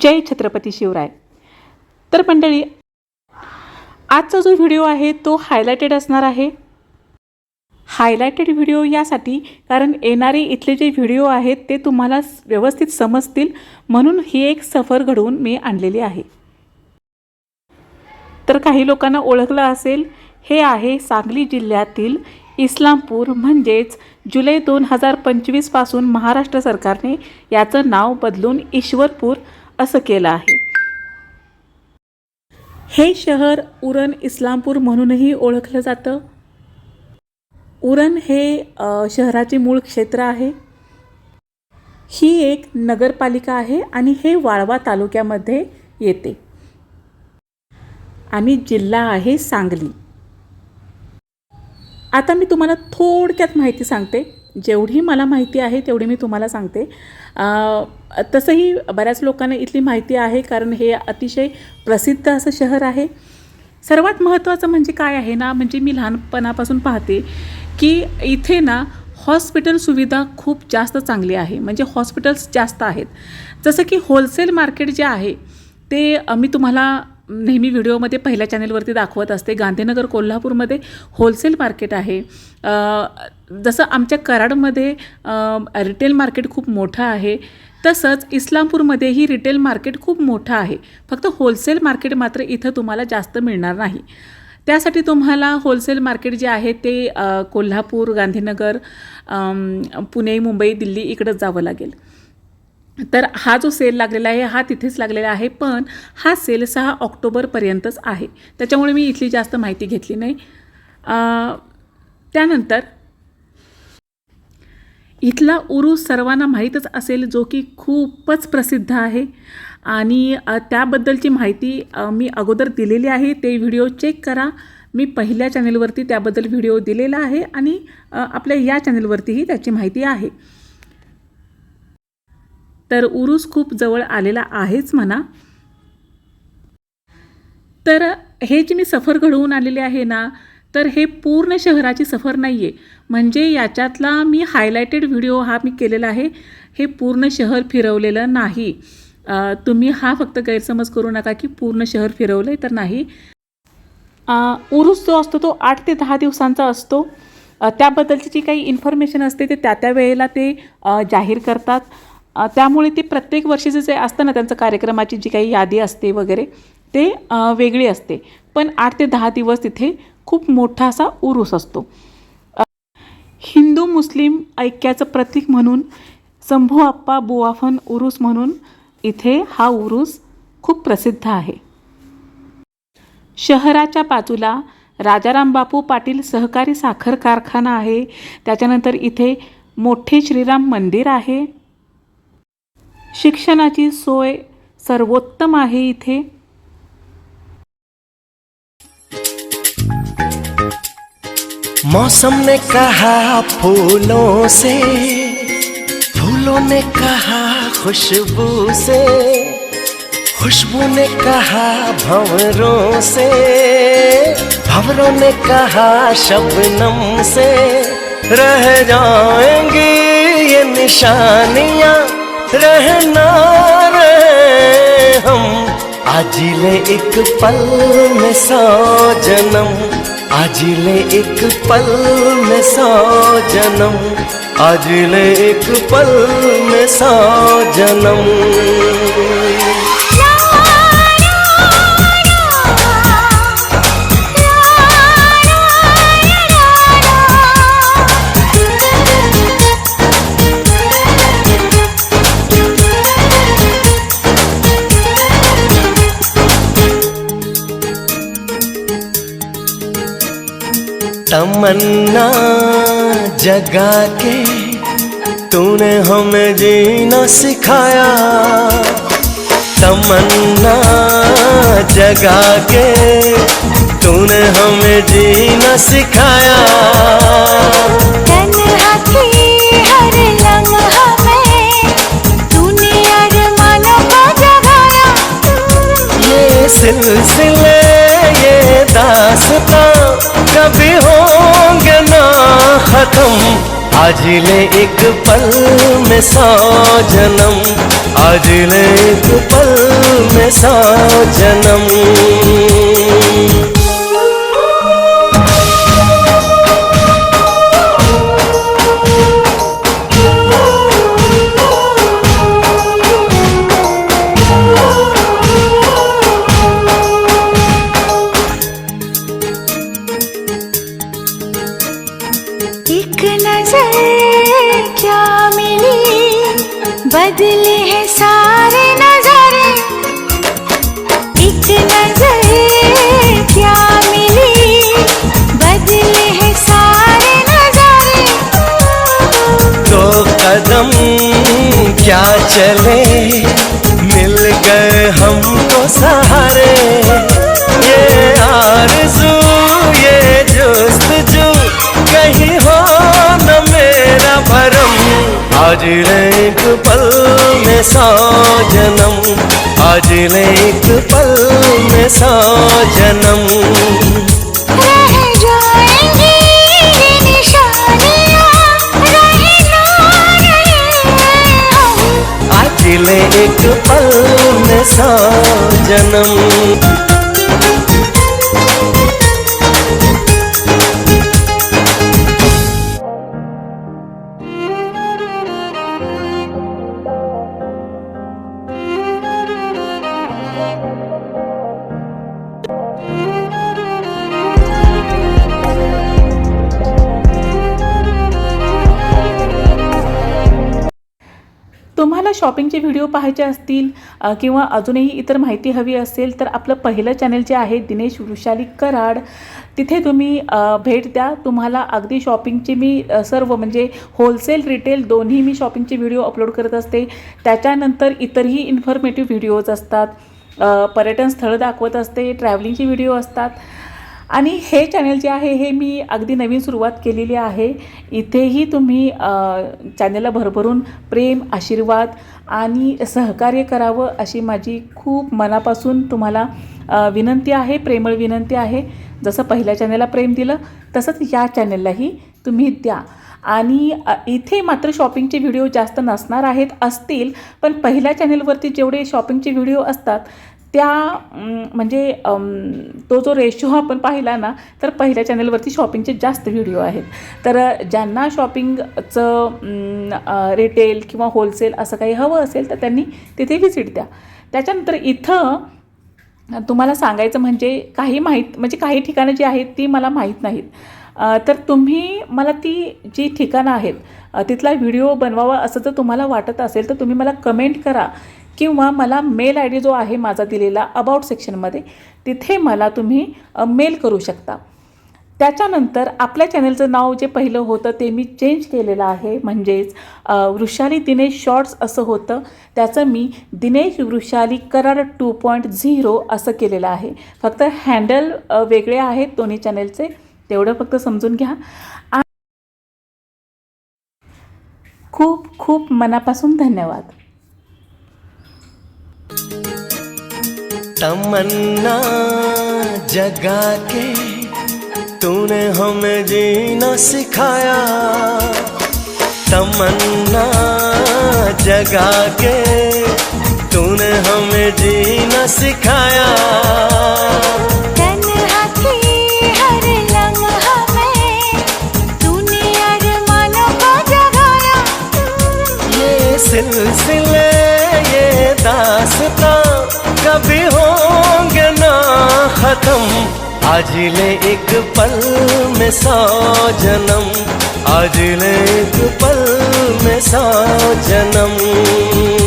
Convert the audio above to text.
जय छत्रपती शिवराय. तर मंडळी आजचा जो व्हिडिओ आहे तो हायलायटेड असणार आहे. हायलायटेड व्हिडिओ यासाठी कारण येणारे इथले जे व्हिडिओ आहेत ते तुम्हाला व्यवस्थित समजतील म्हणून ही एक सफर घडवून मी आणलेली आहे. तर काही लोकांना ओळखलं असेल हे आहे सांगली जिल्ह्यातील इस्लामपूर म्हणजेच जुलै दोन हजार पंचवीसपासून महाराष्ट्र सरकारने याचं नाव बदलून ईश्वरपूर असं केलं आहे. हे शहर उरण इस्लामपूर म्हणूनही ओळखलं जातं. उरण हे शहराचे मूळ क्षेत्र आहे. ही एक नगरपालिका आहे आणि हे वाळवा तालुक्यामध्ये येते. आणि जिल्हा आहे सांगली. आता मी तुम्हाला थोडक्यात माहिती सांगते. जेवढी मला माहिती आहे तेवढी मी तुम्हाला सांगते. तसंही बऱ्याच लोकांना इथली माहिती आहे कारण हे अतिशय प्रसिद्ध असं शहर आहे. सर्वात महत्त्वाचं म्हणजे काय आहे ना म्हणजे मी लहानपणापासून पाहते की इथे ना हॉस्पिटल सुविधा खूप जास्त चांगली आहे. म्हणजे हॉस्पिटल्स जास्त आहेत. जसं की होलसेल मार्केट जे आहे ते मी तुम्हाला नेहमी व्हिडिओमध्ये पहिल्या चॅनेलवरती दाखवत असते. गांधीनगर कोल्हापूरमध्ये होलसेल मार्केट आहे. जसं आमच्या कराडमध्ये रिटेल मार्केट खूप मोठं आहे तसंच इस्लामपूरमध्येही रिटेल मार्केट खूप मोठं आहे. फक्त होलसेल मार्केट मात्र इथं तुम्हाला जास्त मिळणार नाही. त्यासाठी तुम्हाला होलसेल मार्केट जे आहे ते कोल्हापूर गांधीनगर पुणे मुंबई दिल्ली इकडंच जावं लागेल. तर हा जो सेल लागलेला आहे हा तिथेच लागलेला आहे पण हा सेल सहा ऑक्टोबरपर्यंतच आहे. त्याच्यामुळे मी इथली जास्त माहिती घेतली नाही. त्यानंतर इथला उरूस सर्वांना माहीतच असेल जो की खूपच प्रसिद्ध आहे. आणि त्याबद्दलची माहिती मी अगोदर दिलेली आहे ते व्हिडिओ चेक करा. मी पहिल्या चॅनेलवरती त्याबद्दल व्हिडिओ दिलेला आहे आणि आपल्या या चॅनेलवरतीही त्याची माहिती आहे. तर उरूस खूप जवळ आलेला आहेच म्हणा. तर हे जे मी सफर घडवून आलेले आहे ना. तर हे पूर्ण शहराची सफर नाही आहे म्हणजे याच्यातला मी हायलायटेड व्हिडिओ हा मी केलेला आहे. हे पूर्ण शहर फिरवलेलं नाही. तुम्ही हा फक्त गैरसमज करू नका की पूर्ण शहर फिरवलं आहे तर नाही. अ, उरूस जो असतो तो आठ ते दहा दिवसांचा असतो. त्याबद्दलची जी काही इन्फॉर्मेशन असते ते त्या त्या वेळेला ते जाहीर करतात. त्यामुळे ते प्रत्येक वर्षीचं जे असतं ना त्यांचं कार्यक्रमाची जी काही यादी असते वगैरे ते वेगळी असते. पण आठ ते दहा दिवस तिथे खूप मोठा असा उरूस असतो. हिंदू मुस्लिम ऐक्याचं प्रतीक म्हणून संभू आप्पा बुवाफन उरूस म्हणून इथे हा उरूस खूप प्रसिद्ध आहे. शहराच्या बाजूला राजाराम बापू पाटील सहकारी साखर कारखाना आहे. त्याच्यानंतर इथे मोठे श्रीराम मंदिर आहे. शिक्षणाची सोय सर्वोत्तम आहे इथे. मौसम ने कहा फूलों से, फूलों ने कहा खुशबू से, खुशबू ने कहा भंवरों से, भंवरों ने कहा शबनम से, रह जाएँगी ये निशानियाँ रहना रहे हम, आज ले एक पल में सौ जन्म। आज ले एक पल में सौ जन्म आज ले एक पल में सौ जन्म। तमन्ना जगा के तूने हमें जीना सिखाया। तमन्ना जगा के तूने हमें जीना सिखाया। आज ले एक पल में सौ जन्म आज ले एक पल में सौ जन्म। चले, मिल गए हमको सहारे। ये आरज़ू, ये जोस्त जो कहीं हो न मेरा भरम। आज एक पल में सौ जन्म, आज एक पल में सौ जन्म। में तुम्हाला शॉपिंगचे व्हिडिओ पाहायचे असतील किंवा अजूनही इतर माहिती हवी असेल तर आपलं पहिलं चॅनल जे आहे दिनेश वृषाली कराड. तिथे तुम्ही भेट द्या. तुम्हाला अगदी शॉपिंगचे मी सर्व म्हणजे होलसेल रिटेल दोन्ही मी शॉपिंगचे व्हिडिओ अपलोड करत असते. त्याच्यानंतर इतरही इन्फॉर्मेटिव्ह व्हिडिओज असतात. पर्यटन स्थळं दाखवत असते ट्रॅव्हलिंगचे व्हिडिओ असतात. आणि हे चॅनल जे आहे हे मी अगदी नवीन सुरुवात केलेली आहे. इथेही तुम्ही चॅनलला भरभरून प्रेम आशीर्वाद आणि सहकार्य करावं अशी माझी खूप मनापासून तुम्हाला विनंती आहे प्रेमळ विनंती आहे. जसं पहिल्या चॅनलला प्रेम दिलं तसंच या चॅनललाही तुम्ही द्या. आणि इथे मात्र शॉपिंगचे व्हिडिओ जास्त नसणार आहेत असतील. पण पहिल्या चॅनलवरती जेवढे शॉपिंगचे व्हिडिओ असतात त्या म्हणजे तो जो रेशो आपण पाहिला ना तर पहिल्या चॅनलवरती शॉपिंगचे जास्त व्हिडिओ आहेत. तर ज्यांना शॉपिंगचं रिटेल किंवा होलसेल असं काही हवं असेल तर त्यांनी तिथे व्हिजिट द्या. त्याच्यानंतर इथं तुम्हाला सांगायचं म्हणजे काही माहीत म्हणजे काही ठिकाणं जी आहेत ती मला माहीत नाहीत. तर तुम्ही मला ती जी ठिकाणं आहेत तिथला व्हिडिओ बनवावा असं जर तुम्हाला वाटत असेल तर तुम्ही मला कमेंट करा. किंवा मला मेल आय डी जो आहे माझा दिलेला अबाउट सेक्शनमध्ये तिथे मला तुम्ही मेल करू शकता. त्याच्यानंतर आपल्या चॅनलचं नाव जे पहिलं होतं ते मी चेंज केलेलं आहे. म्हणजेच वृषाली दिनेश शॉर्ट्स असं होतं. त्याचं मी Dinesh Vrushali Karad two point zero असं केलेलं आहे. फक्त हँडल वेगळे आहेत दोन्ही चॅनलचे तेवढं फक्त समजून घ्या. खूप खूप मनापासून धन्यवाद. तमन्ना जगा के तूने हमें जीना सिखाया। तमन्ना जगा के तूने हमें जीना सिखाया। सिलसिले आज ले एक पल में सौ जन्म। आज ले एक पल में सौ जन्म।